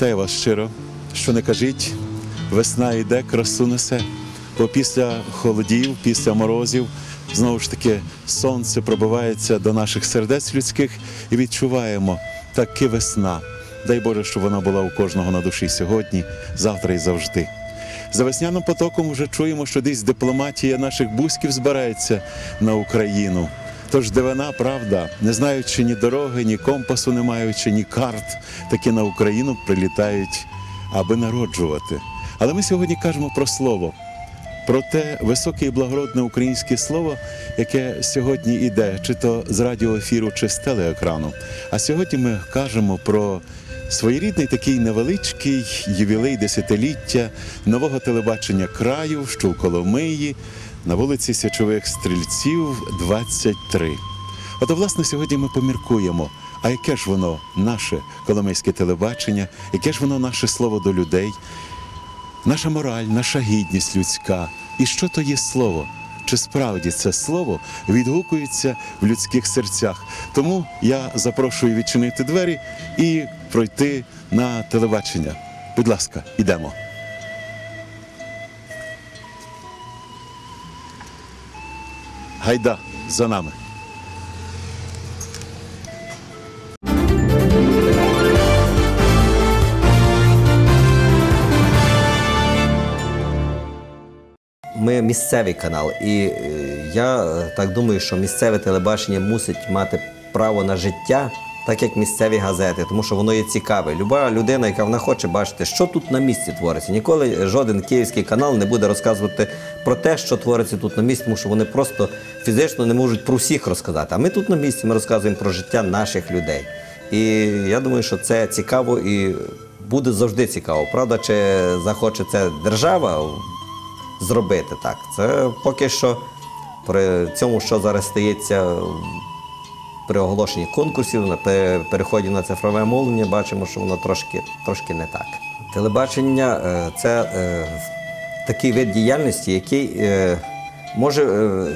Вітаю вас щиро. Що не кажіть, весна йде, красу несе. Бо після холодів, після морозів, знову ж таки, сонце пробивається до наших сердець людських і відчуваємо таки весна. Дай Боже, щоб вона була у кожного на душі сьогодні, завтра і завжди. За весняним потоком вже чуємо, що десь дипломатія наших бузьків збирається на Україну. Тож дивина, правда, не знаючи ні дороги, ні компасу, не маючи, ні карт, таки на Україну прилітають, аби народжувати. Але ми сьогодні кажемо про слово, про те високе і благородне українське слово, яке сьогодні іде, чи то з радіоефіру, чи з телеекрану. А сьогодні ми кажемо про своєрідний такий невеличкий ювілей десятиліття нового телебачення краю, що в Коломиї, на вулиці Січових Стрільців, 23. Ото, власне, сьогодні ми поміркуємо, а яке ж воно наше коломийське телебачення, яке ж воно наше слово до людей, наша мораль, наша гідність людська. І що то є слово? Чи справді це слово відгукується в людських серцях? Тому я запрошую відчинити двері і пройти на телебачення. Будь ласка, йдемо. Гайда за нами. Ми місцевий канал, і е, я е, так думаю, що місцеве телебачення мусить мати право на життя, так як місцеві газети, тому що воно є цікаве. Люба людина, яка вона хоче бачити, що тут на місці твориться. Ніколи жоден київський канал не буде розказувати про те, що твориться тут на місці, тому що вони просто фізично не можуть про всіх розказати. А ми тут на місці ми розказуємо про життя наших людей. І я думаю, що це цікаво і буде завжди цікаво. Правда, чи захоче це держава зробити так. Це поки що при цьому, що зараз стається при оголошенні конкурсів, на переході на цифрове мовлення, бачимо, що воно трошки, трошки не так. Телебачення е, це е, такий вид діяльності, який е, може,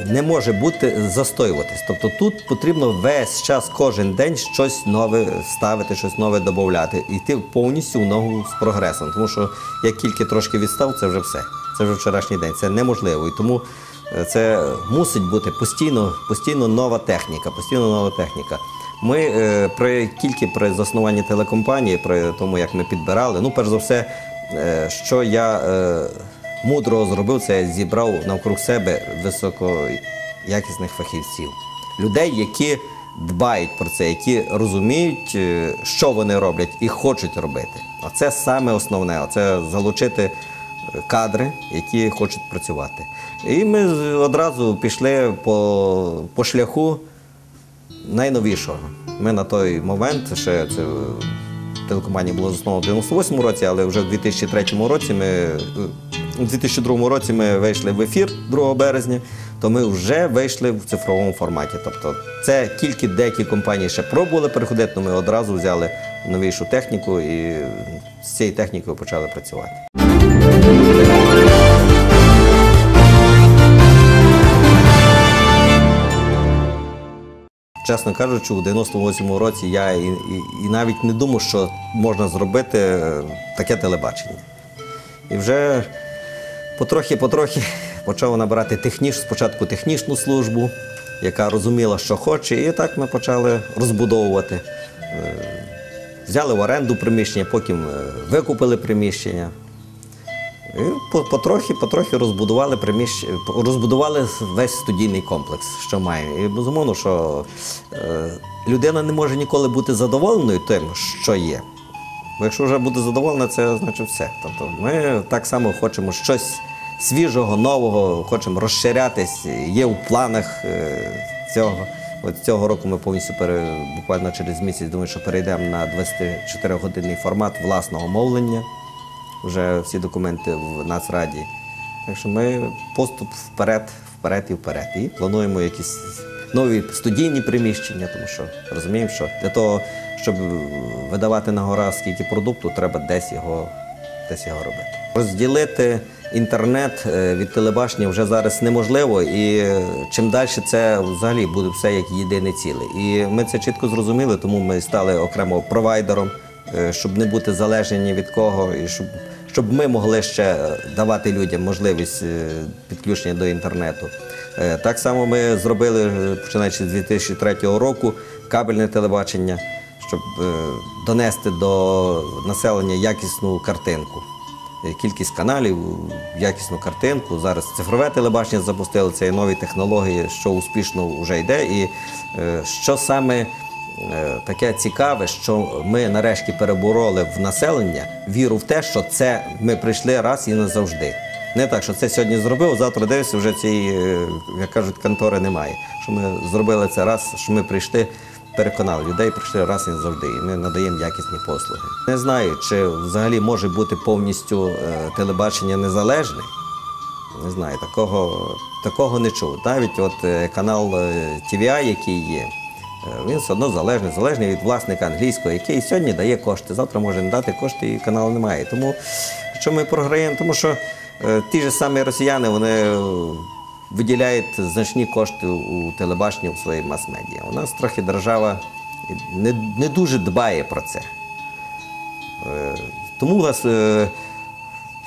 не може бути застоюватись. Тобто тут потрібно весь час, кожен день щось нове ставити, щось нове додати, йти повністю в ногу з прогресом. Тому що як тільки трошки відстав, це вже все. Це вже вчорашній день. Це неможливо. І тому це мусить бути постійно, постійно нова техніка, постійно нова техніка. Ми е, при тільки при заснуванні телекомпанії, при тому, як ми підбирали, ну, перш за все, е, що я е, мудро зробив, це я зібрав навкруг себе високоякісних фахівців, людей, які дбають про це, які розуміють, що вони роблять і хочуть робити. Оце саме основне. Оце залучити кадри, які хочуть працювати. І ми одразу пішли по, по шляху найновішого. Ми на той момент ще це телекомпанія була заснована в 98-му році, але вже в 2003 році ми. е, У 2002 році ми вийшли в ефір 2 березня, то ми вже вийшли в цифровому форматі. Тобто це тільки деякі компанії ще пробували переходити, але ми одразу взяли новішу техніку і з цією технікою почали працювати. Чесно кажучи, у 98-му році я і, і, і навіть не думав, що можна зробити е, таке телебачення. І вже потрохи-потрохи почав набирати техніч, спочатку технічну службу, яка розуміла, що хоче, і так ми почали розбудовувати. Е, Взяли в оренду приміщення, потім е, викупили приміщення. І по- потрохи, потрохи розбудували приміщення, розбудували весь студійний комплекс, що маємо. І безумовно, що е, людина не може ніколи бути задоволеною тим, що є. Бо якщо вже буде задоволена, це значить все. Тобто ми так само хочемо щось свіжого, нового, хочемо розширятись. Є в планах е, цього. От цього року ми повністю пере, буквально через місяць думаю, що перейдемо на 24-годинний формат власного мовлення вже всі документи в Нацраді. Так що ми поступ вперед, вперед і вперед. І плануємо якісь нові студійні приміщення, тому що розуміємо, що для того, щоб видавати на гора скільки продукту, треба десь його, десь його робити. Розділити інтернет е, від телебачення вже зараз неможливо, і е, чим далі це взагалі буде все як єдине ціле. І ми це чітко зрозуміли, тому ми стали окремо провайдером е, щоб не бути залежні від кого, і щоб, щоб ми могли ще давати людям можливість е, підключення до інтернету. Е, Так само ми зробили, е, починаючи з 2003 року, кабельне телебачення, щоб донести до населення якісну картинку. Кількість каналів, якісну картинку. Зараз цифрове телебачення запустили, це є нові технології, що успішно вже йде. І що саме таке цікаве, що ми нарешті перебороли в населення віру в те, що це ми прийшли раз і назавжди. Не так, що це сьогодні зробив, завтра дивишся, вже цієї, е, як кажуть, контори немає. Що ми зробили це раз, що ми прийшли, переконали людей, прийшли раз і назавжди. І ми надаємо якісні послуги. Не знаю, чи взагалі може бути повністю е, телебачення незалежне. Не знаю, такого, такого не чув. Навіть от е, канал е, TVI, який є, е, він все одно залежний, залежний від власника англійського, який сьогодні дає кошти, завтра може не дати кошти і каналу немає. Тому що ми програємо, тому що е, ті ж самі росіяни вони е, виділяють значні кошти у телебаченні у своїй мас-медіа. У нас трохи держава не, не дуже дбає про це. Е, Тому у нас е,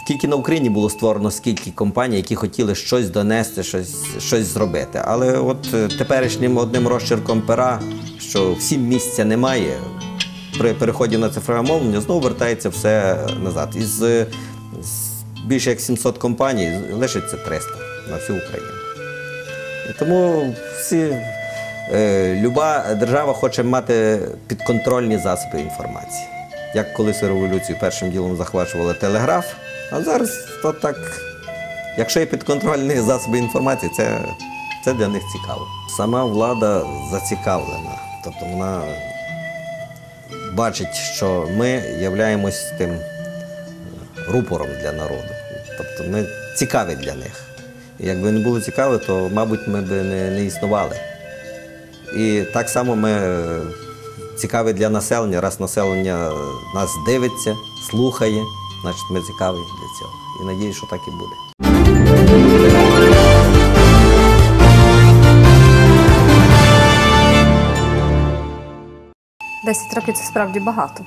тільки на Україні було створено скільки компаній, які хотіли щось донести, щось, щось зробити. Але от е, теперішнім одним розчерком пера, що всім місця немає, при переході на цифрове мовлення знову вертається все назад. Із е, з більше як 700 компаній лишиться 300 на всю Україну. І тому всі, е, люба держава хоче мати підконтрольні засоби інформації. Як колись революцію першим ділом захвачували телеграф, а зараз то так, якщо є підконтрольні засоби інформації, це, це для них цікаво. Сама влада зацікавлена. Тобто вона бачить, що ми являємось тим рупором для народу. Тобто ми цікаві для них. І якби не було цікаві, то, мабуть, ми б не, не існували. І так само ми е, цікаві для населення. Раз населення нас дивиться, слухає, значить ми цікаві для цього. І надію, що так і буде. Десять років це справді багато.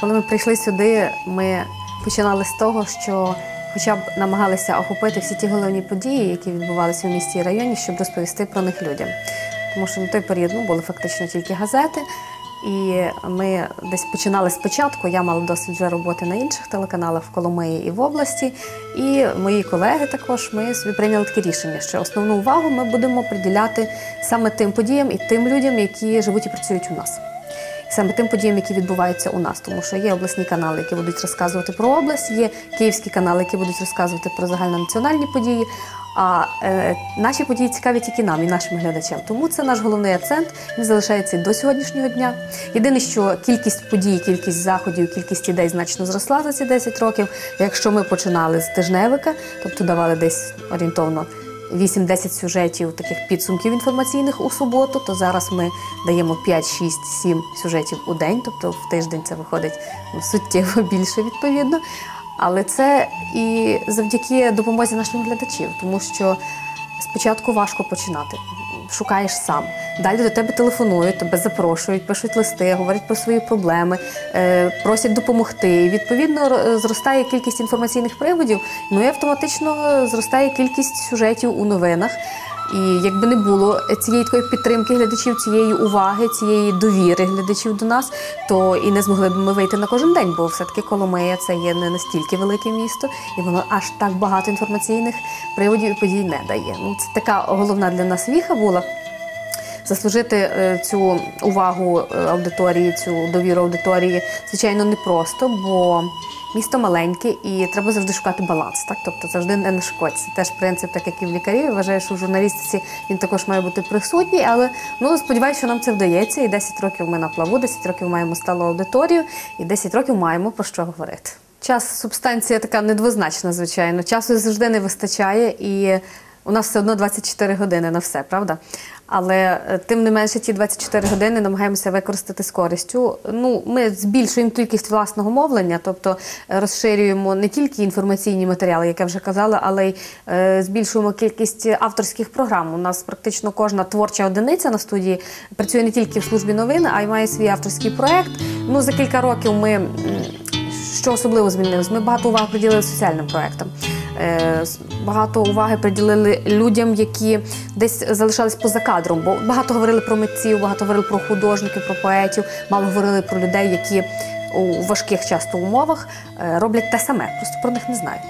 Коли ми прийшли сюди, ми починали з того, що хоча б намагалися охопити всі ті головні події, які відбувалися в місті і районі, щоб розповісти про них людям. Тому що на той період ну, були фактично тільки газети. І ми десь починали спочатку. Я мала досвід вже роботи на інших телеканалах в Коломиї і в області. І мої колеги також ми собі прийняли таке рішення, що основну увагу ми будемо приділяти саме тим подіям і тим людям, які живуть і працюють у нас. Саме тим подіям, які відбуваються у нас, тому що є обласні канали, які будуть розказувати про область, є київські канали, які будуть розказувати про загальнонаціональні події. А е, наші події цікаві тільки нам і нашим глядачам. Тому це наш головний акцент. Він залишається до сьогоднішнього дня. Єдине, що кількість подій, кількість заходів, кількість ідей значно зросла за ці 10 років. Якщо ми починали з тижневика, тобто давали десь орієнтовно 8-10 сюжетів таких підсумків інформаційних у суботу, то зараз ми даємо 5, 6, 7 сюжетів у день, тобто в тиждень це виходить суттєво більше відповідно. Але це і завдяки допомозі наших глядачів, тому що спочатку важко починати. Шукаєш сам. Далі до тебе телефонують, тебе запрошують, пишуть листи, говорять про свої проблеми, е, просять допомогти. Відповідно зростає кількість інформаційних приводів, ну і автоматично зростає кількість сюжетів у новинах. І якби не було цієї такої підтримки глядачів, цієї уваги, цієї довіри глядачів до нас, то і не змогли б ми вийти на кожен день, бо все-таки Коломия це є не настільки велике місто, і воно аж так багато інформаційних приводів і подій не дає. Ну це така головна для нас віха була. Заслужити е, цю увагу е, аудиторії, цю довіру аудиторії, звичайно, непросто, бо місто маленьке і треба завжди шукати баланс. Так? Тобто завжди не нашкодь. Це теж принцип, так як і в лікарі. Я вважаю, що в журналістиці він також має бути присутній, але ну сподіваюся, що нам це вдається. І 10 років ми на плаву, 10 років маємо сталу аудиторію, і 10 років маємо про що говорити. Час субстанція така недвозначна, звичайно. Часу завжди не вистачає, і у нас все одно 24 години на все, правда? Але е, тим не менше, ті 24 години намагаємося використати з користю. Ну, ми збільшуємо кількість власного мовлення, тобто е, розширюємо не тільки інформаційні матеріали, як я вже казала, але й е, збільшуємо кількість авторських програм. У нас практично кожна творча одиниця на студії працює не тільки в службі новин, а й має свій авторський проект. Ну, за кілька років ми що особливо змінилось? Ми багато уваги приділили соціальним проектам. Е, Багато уваги приділили людям, які десь залишались поза кадром, бо багато говорили про митців, багато говорили про художників, про поетів, мало говорили про людей, які у важких часто умовах е, роблять те саме, просто про них не знають.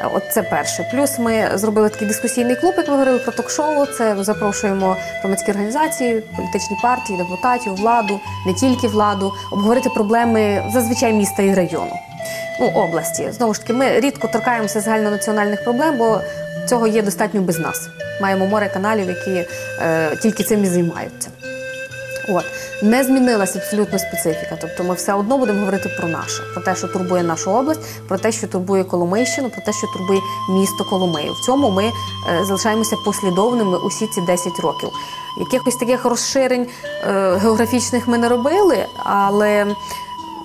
Е, От це перше. Плюс ми зробили такий дискусійний клуб, як ви говорили про ток-шоу. Це запрошуємо громадські організації, політичні партії, депутатів, владу, не тільки владу, обговорити проблеми зазвичай міста і району. Ну, області. Знову ж таки, ми рідко торкаємося загальнонаціональних проблем, бо цього є достатньо без нас. Маємо море каналів, які е, тільки цим і займаються. От не змінилася абсолютно специфіка. Тобто ми все одно будемо говорити про наше, про те, що турбує нашу область, про те, що турбує Коломийщину, про те, що турбує місто Коломию. В цьому ми е, залишаємося послідовними усі ці 10 років. Якихось таких розширень е, географічних ми не робили, але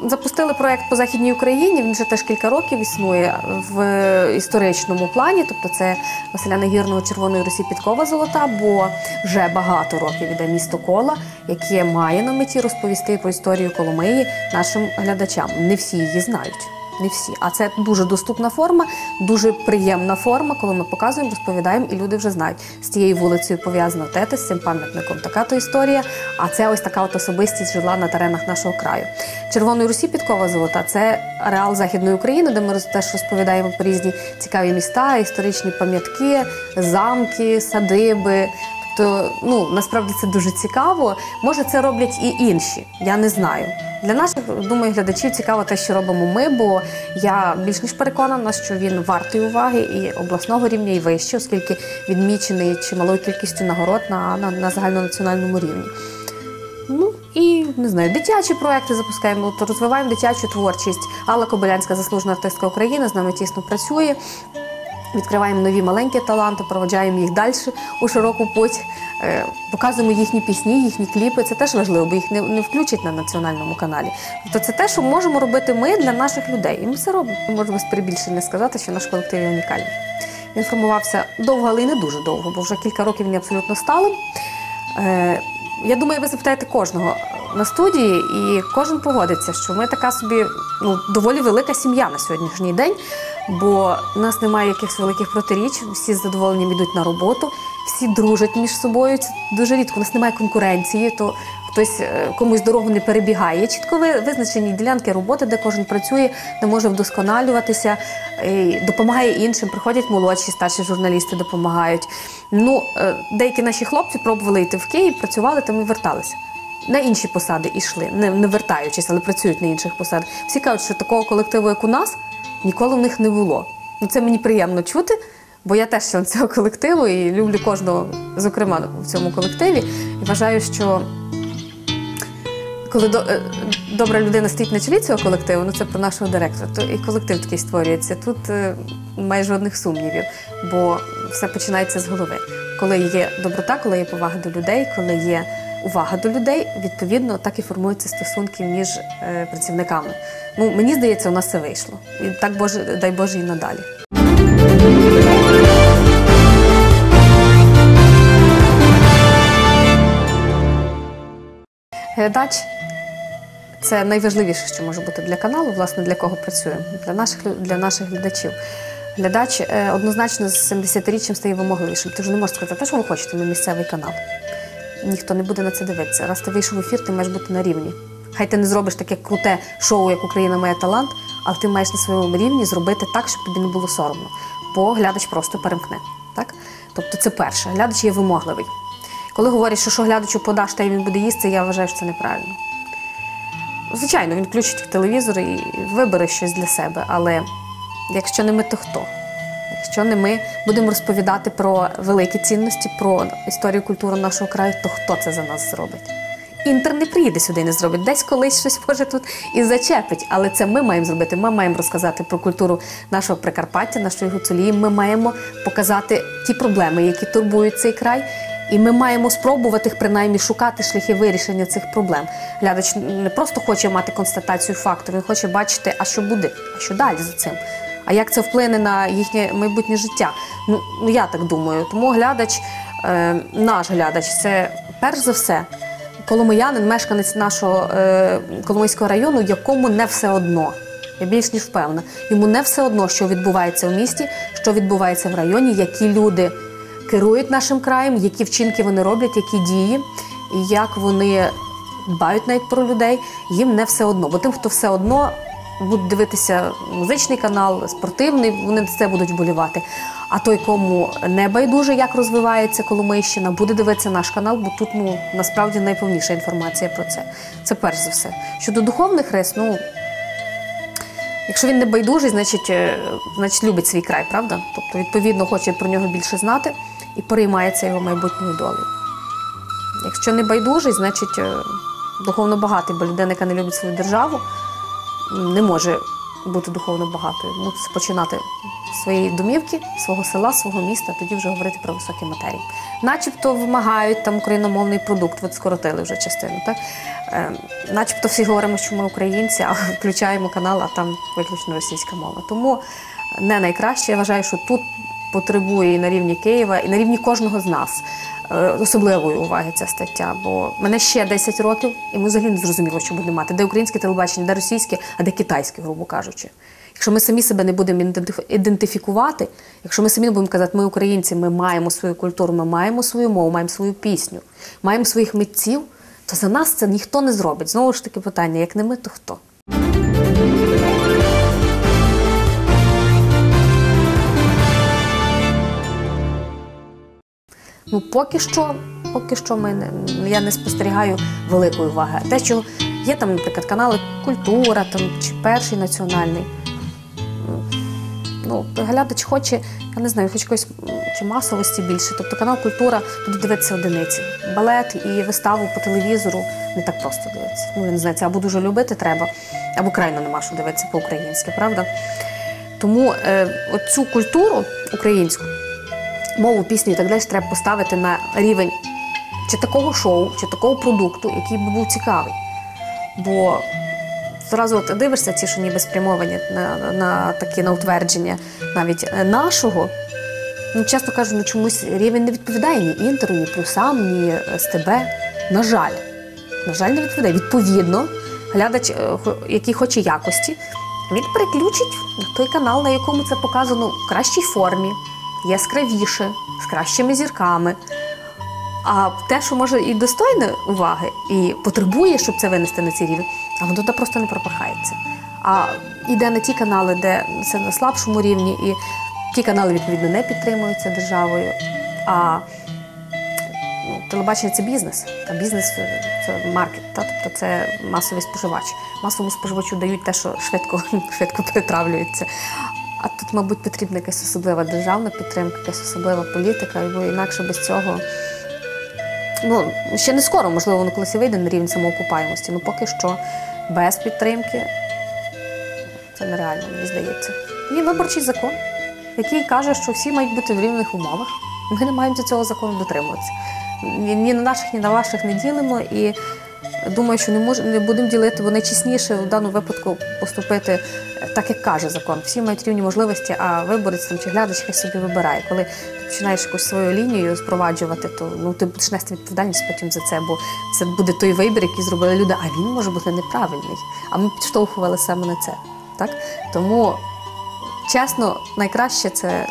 Запустили проект по західній Україні. Він вже теж кілька років існує в історичному плані. Тобто, це Василя Нагірного Червоної Русі Підкова Золота, бо вже багато років іде місто кола, яке має на меті розповісти про історію Коломиї нашим глядачам. Не всі її знають. Не всі, а це дуже доступна форма, дуже приємна форма, коли ми показуємо, розповідаємо, і люди вже знають. З цією вулицею пов'язана тета, з цим пам'ятником така то історія. А це ось така от особистість жила на теренах нашого краю. Червоної Русі підкова золота це ареал Західної України, де ми теж розповідаємо про різні цікаві міста, історичні пам'ятки, замки, садиби. Тобто, ну насправді це дуже цікаво. Може, це роблять і інші. Я не знаю. Для наших думаю, глядачів цікаво те, що робимо ми, бо я більш ніж переконана, що він вартий уваги і обласного рівня, і вище, оскільки відмічений чималою кількістю нагород на, на, на загальнонаціональному рівні. Ну і не знаю, дитячі проекти запускаємо, то розвиваємо дитячу творчість. Алла Кобилянська, заслужена артистка України, з нами тісно працює. Відкриваємо нові маленькі таланти, проводжаємо їх далі у широку путь, е, показуємо їхні пісні, їхні кліпи. Це теж важливо, бо їх не, включать на національному каналі. Тобто це те, що можемо робити ми для наших людей. І ми це робимо. Ми можемо перебільшення сказати, що наш колектив унікальний. Він формувався довго, але й не дуже довго, бо вже кілька років він абсолютно сталим. Я думаю, ви запитаєте кожного на студії, і кожен погодиться, що ми така собі ну, доволі велика сім'я на сьогоднішній день, бо в нас немає якихось великих протиріч, всі з задоволенням йдуть на роботу, всі дружать між собою. Це дуже рідко. У нас немає конкуренції, то хтось е, комусь дорогу не перебігає. Чітко визначені ділянки роботи, де кожен працює, де може вдосконалюватися, допомагає іншим. Приходять молодші, старші журналісти допомагають. Ну, е, деякі наші хлопці пробували йти в Київ, працювали там і верталися. На інші посади йшли, не, не вертаючись, але працюють на інших посадах. Всі кажуть, що такого колективу, як у нас, ніколи в них не було. Ну, це мені приємно чути, бо я теж член цього колективу і люблю кожного, зокрема, в цьому колективі. І вважаю, що коли до, е, добра людина стоїть на чолі цього колективу, ну це про нашого директора, то і колектив такий створюється. Тут немає жодних сумнівів, бо все починається з голови. Коли є доброта, коли є повага до людей, коли є увага до людей, відповідно, так і формуються стосунки між е, працівниками. Ну, мені здається, у нас це вийшло. І так Боже, дай Боже і надалі. Глядач це найважливіше, що може бути для каналу, власне, для кого працюємо, для наших, для наших глядачів. Глядач е, однозначно з 70-річчям стає вимогливішим. Ти ж не можеш сказати, те, що ви хочете, ми місцевий канал. Ніхто не буде на це дивитися. Раз ти вийшов в ефір, ти маєш бути на рівні. Хай ти не зробиш таке круте шоу, як Україна має талант, але ти маєш на своєму рівні зробити так, щоб тобі не було соромно. Бо глядач просто перемкне. Так? Тобто це перше. Глядач є вимогливий. Коли говорять, що що глядачу подаш, та й він буде їсти, я вважаю, що це неправильно. Звичайно, він включить телевізор і вибере щось для себе, але якщо не ми, то хто? Якщо не ми будемо розповідати про великі цінності, про історію культуру нашого краю, то хто це за нас зробить? Інтер не приїде сюди і не зробить. Десь колись щось може тут і зачепить. Але це ми маємо зробити. Ми маємо розказати про культуру нашого Прикарпаття, нашої гуцулії. Ми маємо показати ті проблеми, які турбують цей край. І ми маємо спробувати принаймні шукати шляхи вирішення цих проблем. Глядач не просто хоче мати констатацію факту, він хоче бачити, а що буде, а що далі за цим. А як це вплине на їхнє майбутнє життя? Ну, ну я так думаю. Тому глядач, е, наш глядач, це перш за все коломиянин, мешканець нашого е, Коломийського району, якому не все одно. Я більш ніж впевнена. Йому не все одно, що відбувається в місті, що відбувається в районі, які люди керують нашим краєм, які вчинки вони роблять, які дії, і як вони дбають навіть про людей. Їм не все одно. Бо тим, хто все одно буде дивитися музичний канал, спортивний, вони це будуть вболівати. А той, кому не байдуже, як розвивається Коломийщина, буде дивитися наш канал, бо тут ну насправді найповніша інформація про це. Це перш за все. Щодо духовних рис, ну Якщо він не байдужий, значить, е, значить любить свій край, правда? Тобто, відповідно, хоче про нього більше знати і переймається його майбутньою долею. Якщо не байдужий, значить е, духовно багатий, бо людина, яка не любить свою державу, не може бути духовно багатою. Мусить починати з своєї домівки, свого села, свого міста, тоді вже говорити про високі матерії. Начебто вимагають там україномовний продукт, от скоротили вже частину. Так? Е, начебто всі говоримо, що ми українці, а включаємо канал, а там виключно російська мова. Тому не найкраще. Я вважаю, що тут потребує і на рівні Києва, і на рівні кожного з нас е, особливої уваги ця стаття. Бо мене ще 10 років, і ми взагалі не зрозуміло, що будемо мати, де українське телебачення, де російське, а де китайське, грубо кажучи. Якщо ми самі себе не будемо ідентифікувати, якщо ми самі не будемо казати, ми українці, ми маємо свою культуру, ми маємо свою мову, маємо свою пісню, маємо своїх митців, то за нас це ніхто не зробить. Знову ж таки питання: як не ми, то хто? Ну, поки що, поки що ми не, я не спостерігаю великої уваги. Те, що є там, наприклад, канали Культура там, чи перший національний. Ну, глядач хоче, я не знаю, хоч якоїсь чи масовості більше. Тобто канал Культура буде дивитися одиниці. Балет і виставу по телевізору не так просто дивитися. Ну, я не знаю, або дуже любити треба, або крайно нема що дивитися по-українськи, правда? Тому е, оцю культуру українську, мову, пісню і так далі треба поставити на рівень чи такого шоу, чи такого продукту, який би був цікавий. Бо зразу от дивишся ті, що ніби спрямовані на, на, такі на утвердження навіть е, нашого. Ну, чесно кажучи, ну чомусь рівень не відповідає ні інтеру, ні плюсам, ні е, СТБ. На жаль, на жаль, не відповідає. Відповідно, глядач, е, який хоче якості, він переключить той канал, на якому це показано в кращій формі, яскравіше, з кращими зірками. А те, що може і достойне уваги, і потребує, щоб це винести на цей рівень, а воно туди просто не пропахається. А йде на ті канали, де це на слабшому рівні, і ті канали, відповідно, не підтримуються державою. А ну, телебачення це бізнес, а бізнес це маркет, та? тобто це масовий споживач. Масовому споживачу дають те, що швидко, швидко перетравлюється. А тут, мабуть, потрібна якась особлива державна підтримка, якась особлива політика, бо інакше без цього. Ну, ще не скоро, можливо, воно колись і вийде на рівень самоокупаємості. Ну поки що без підтримки це нереально, мені здається. Є виборчий закон, який каже, що всі мають бути в рівних умовах. Ми не маємо до цього закону дотримуватися. Ні, на наших, ні на ваших не ділимо. І думаю, що не мож, не будемо ділити, бо найчесніше в даному випадку поступити так, як каже закон. Всі мають рівні можливості, а виборець там чи глядач хай собі вибирає. Коли ти починаєш якусь свою лінію спроваджувати, то ну ти будеш нести відповідальність потім за це, бо це буде той вибір, який зробили люди, а він може бути неправильний. А ми підштовхували саме на це. Так? Тому, чесно, найкраще це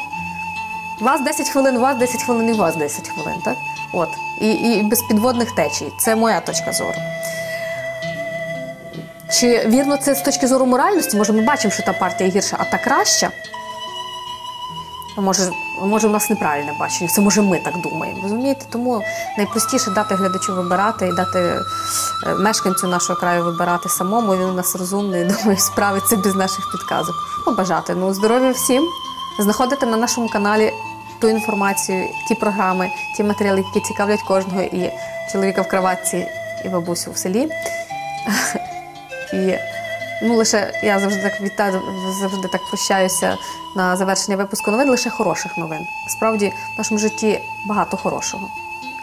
вас 10 хвилин, вас 10 хвилин, і вас 10 хвилин, так? От. І, і без підводних течій. Це моя точка зору. Чи вірно це з точки зору моральності? Може, ми бачимо, що та партія гірша, а та краща? Може, може, у нас неправильне бачення, це може ми так думаємо. Розумієте? Тому найпростіше дати глядачу вибирати і дати е, мешканцю нашого краю вибирати самому. Він у нас розумний, думаю, справиться без наших підказок. Побажати. Ну, здоров'я всім. Знаходите на нашому каналі ту інформацію, ті програми, ті матеріали, які цікавлять кожного, і чоловіка в кроватці, і бабусю в селі. І ну, лише я завжди так вітаю, завжди так прощаюся на завершення випуску новин, лише хороших новин. Справді в нашому житті багато хорошого.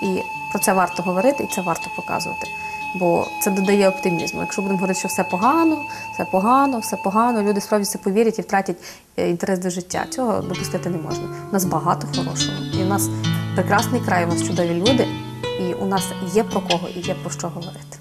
І про це варто говорити, і це варто показувати. Бо це додає оптимізму. Якщо будемо говорити, що все погано, все погано, все погано, люди справді це повірять і втратять е, інтерес до життя. Цього допустити не можна. У нас багато хорошого. І у нас прекрасний край, у нас чудові люди, і у нас є про кого і є про що говорити.